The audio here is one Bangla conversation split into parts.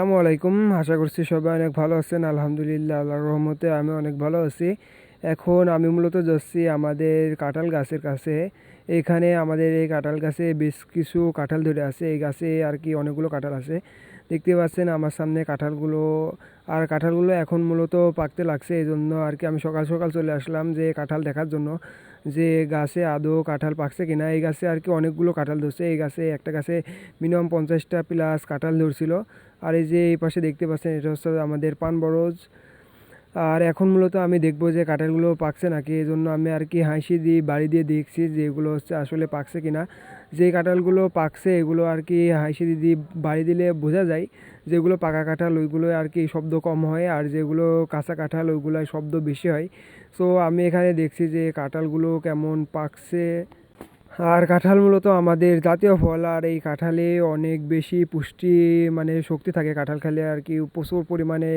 আসসালামু আলাইকুম। আশা করছি সবাই অনেক ভালো আছেন। আলহামদুলিল্লাহ, আল্লাহর রহমতে আমি অনেক ভালো আছি। এখন আমি মূলত যাচ্ছি আমাদের কাঁঠাল গাছের কাছে। এখানে আমাদের এই কাঁঠাল গাছে বেশ কিছু কাঁঠাল ধরে আছে। এই গাছে আর কি অনেকগুলো কাঁঠাল আছে। দেখতে পাচ্ছেন আমার সামনে কাঁঠালগুলো। আর কাঁঠালগুলো এখন মূলত পাকতে লাগছে এই জন্য আর কি। আমি সকাল সকাল চলে আসলাম যে কাঁঠাল দেখার জন্য যে গাছে আদৌ কাঁঠাল পাকছে কিনা। এই গাছে আর কি অনেকগুলো কাঁঠাল ধরছে। এই গাছে একটা গাছে মিনিমাম পঞ্চাশটা প্লাস কাঁঠাল ধরছিল। আর এই যে এই পাশে দেখতে পাচ্ছেন এটা হচ্ছে আমাদের পান বরজ আর এখন মূলত আমি দেখব যে কাঁঠালগুলো পাকছে নাকি এই জন্য আমি আর কি হাসি দিয়ে বাড়ি দিয়ে দেখছি যে এগুলো হচ্ছে আসলে পাকছে কিনা। যে কাঁঠালগুলো পাকছে, এগুলো আর কি হাসি দিয়ে বাড়ি দিলে বোঝা যায় যেগুলো পাকা কাঁঠাল, ওইগুলো আর কি শব্দ কম হয় আর যেগুলো কাঁচা কাঁঠাল, ওইগুলোয় শব্দ বেশি হয়। সো আমি এখানে দেখছি যে কাঁঠালগুলো কেমন পাকছে। আর কাঁঠাল মূলত আমাদের জাতীয় ফল, আর এই কাঁঠালে অনেক বেশি পুষ্টি মানে শক্তি থাকে। কাঁঠাল খেলে আর কি প্রচুর পরিমাণে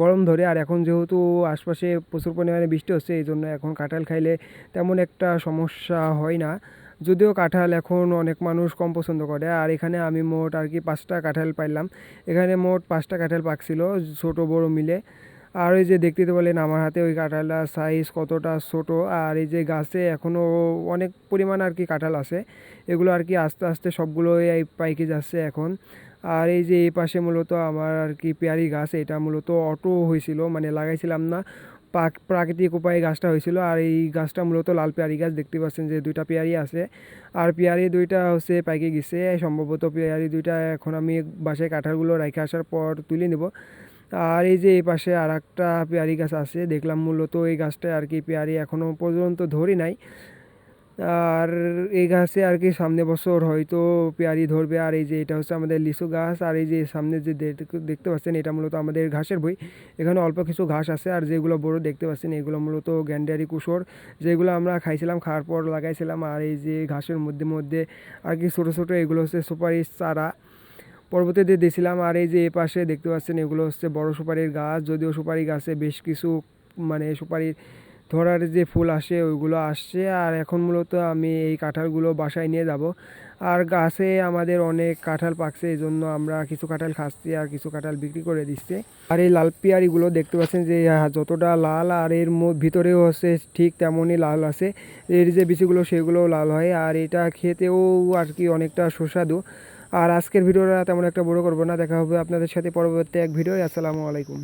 গরম ধরে। আর এখন যেহেতু আশপাশে প্রচুর পরিমাণে বৃষ্টি হচ্ছে, এই জন্য এখন কাঁঠাল খাইলে তেমন একটা সমস্যা হয় না। যদিও কাঁঠাল এখন অনেক মানুষ কম পছন্দ করে। আর এখানে আমি মোট আর কি পাঁচটা কাঁঠাল পাইলাম। এখানে মোট পাঁচটা কাঁঠাল পাকছিল, ছোট বড় মিলে। আর ওই যে দেখতে বলেন আমার হাতে ওই কাঁঠালটার সাইজ কতটা ছোট, আর এই যে গাছে এখনও অনেক পরিমাণ আর কি কাঁঠাল আছে। এগুলো আর কি আস্তে আস্তে সবগুলো এই পাইকে যাচ্ছে এখন। আর এই যে এই পাশে মূলত আমার আর কি পেয়ারি গাছ, এটা মূলত অটো হয়েছিল মানে লাগাইছিলাম না, পাক প্রাকৃতিক উপায়ে গাছটা হয়েছিল। আর এই গাছটা মূলত লাল পেয়ারি গাছ, দেখতে পাচ্ছেন যে দুইটা পেয়ারি আছে। আর পেয়ারি দুইটা হচ্ছে পাইকে গেছে, সম্ভবত পেয়ারি দুইটা এখন আমি বাসায় কাঁঠালগুলো রেখে আসার পর তুলে নেব। আর এই যে এই পাশে আর একটা পেয়ারি গাছ আছে, দেখলাম মূলত এই গাছটায় আর কি পেয়ারি এখনও পর্যন্ত ধরি নাই। আর এই গাছে আর কি সামনে বছর হয়তো পেয়ারি ধরবে। আর এই যে এটা হচ্ছে আমাদের লিচু গাছ, আর এই যে সামনে যে দেখতে পাচ্ছেন এটা মূলত আমাদের ঘাসের বই এখানে অল্প কিছু ঘাস আছে, আর যেগুলো বড় দেখতে পাচ্ছেন এগুলো মূলত গ্যান্ডারি কুসর। যেগুলো আমরা খাইছিলাম, খাওয়ার পর লাগাইছিলাম, আর এই যে ঘাসের মধ্যে মধ্যে আর কি ছোটো ছোটো এগুলো হচ্ছে সুপারিশ চারা। পরবর্তীতে দিয়েছিলাম আর এই যে এ পাশে দেখতে পাচ্ছেন এগুলো হচ্ছে বড় সুপারির গাছ। যদিও সুপারি গাছে বেশ কিছু মানে সুপারির ধরার যে ফুল আসে, ওইগুলো আসছে। আর এখন মূলত আমি এই কাঁঠালগুলো বাসায় নিয়ে যাব। আর গাছে আমাদের অনেক কাঁঠাল পাকছে, এই জন্য আমরা কিছু কাঁঠাল খাচ্ছি আর কিছু কাঁঠাল বিক্রি করে দিচ্ছে। আর এই লাল পিয়ারিগুলো দেখতে পাচ্ছেন যে যতটা লাল আর এর ভিতরেও হচ্ছে ঠিক তেমনই লাল আছে। এর যে বিচিগুলো সেগুলো লাল হয়। আর এটা খেতেও আর কি অনেকটা সুস্বাদু। আর আজকের ভিডিওটা তেমন একটা বড় করব না। দেখা হবে আপনাদের সাথে পরবর্তী এক ভিডিও আসসালামু আলাইকুম।